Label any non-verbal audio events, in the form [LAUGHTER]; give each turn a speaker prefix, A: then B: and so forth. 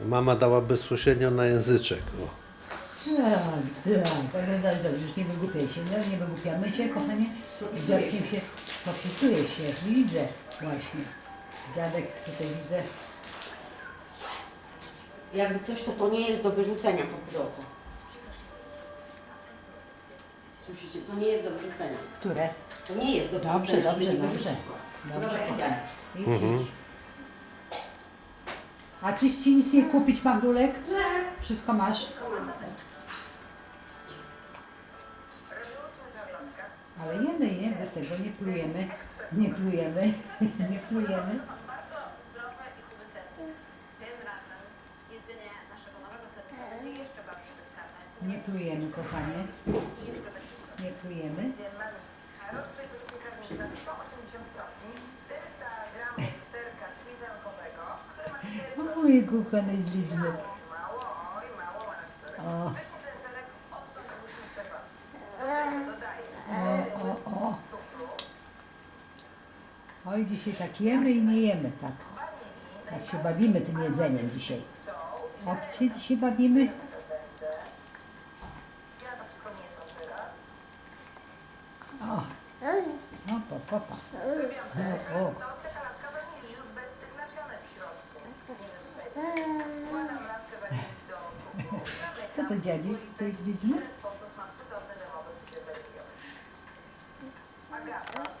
A: Mama dała bezpośrednio na języczek. O.
B: Tak, tak, ale daj dobrze, już nie wygłupiaj się, no nie wygłupiamy się, kochanie. Z dziadkiem się popisuje się, widzę właśnie. Dziadek tutaj widzę.
C: Jakby coś, to to nie jest do wyrzucenia po pudełku. Słyszycie, to nie jest do wyrzucenia.
B: Które?
C: To nie jest do
B: Dobrze,
C: wyrzucenia.
B: dobrze,
C: żeby nie
B: dobrze.
C: wyrzucić.
B: Dobrze,
C: Dobra,
B: kochanie. Idź, idź. A czyś ci nic nie kupić, Magdulek? Wszystko masz? Ale jemy, nie? My tego nie plujemy. Nie plujemy. [LAUGHS] Nie plujemy. Nie plujemy, kochanie. Nie plujemy.
D: Ma na serek.
B: O, o, o, o. Oj, dzisiaj tak jemy i nie jemy, tak. Tak się bawimy tym jedzeniem dzisiaj. Obcie dzisiaj bawimy. O, no to popa. O, o. Co to dziadziś tutaj śliczny? Agata.